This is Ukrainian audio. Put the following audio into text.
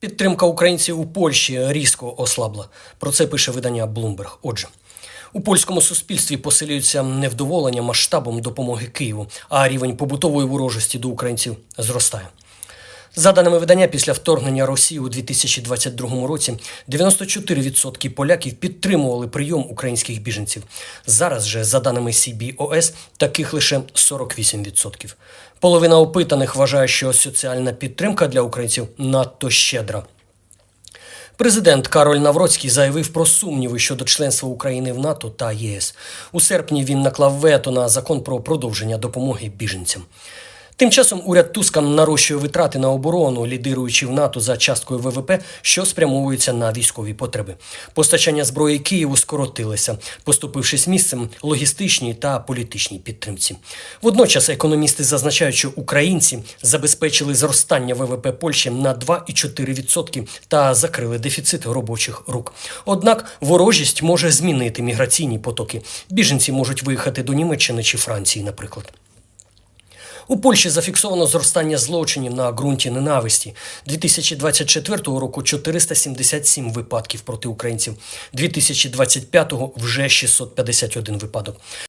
Підтримка українців у Польщі різко ослабла. Про це пише видання Bloomberg. Отже, у польському суспільстві посилюються невдоволення масштабом допомоги Києву, а рівень побутової ворожості до українців зростає. За даними видання, після вторгнення Росії у 2022 році 94% поляків підтримували прийом українських біженців. Зараз же, за даними CBOS, таких лише 48%. Половина опитаних вважає, що соціальна підтримка для українців надто щедра. Президент Кароль Навроцький заявив про сумніви щодо членства України в НАТО та ЄС. У серпні він наклав вето на закон про продовження допомоги біженцям. Тим часом уряд Туска нарощує витрати на оборону, лідируючи в НАТО за часткою ВВП, що спрямовується на військові потреби. Постачання зброї Києву скоротилося, поступившись місцем логістичній та політичній підтримці. Водночас економісти зазначають, що українці забезпечили зростання ВВП Польщі на 2,4% та закрили дефіцит робочих рук. Однак ворожість може змінити міграційні потоки. Біженці можуть виїхати до Німеччини чи Франції, наприклад. У Польщі зафіксовано зростання злочинів на ґрунті ненависті. 2024 року 477 випадків проти українців, 2025 вже 651 випадок.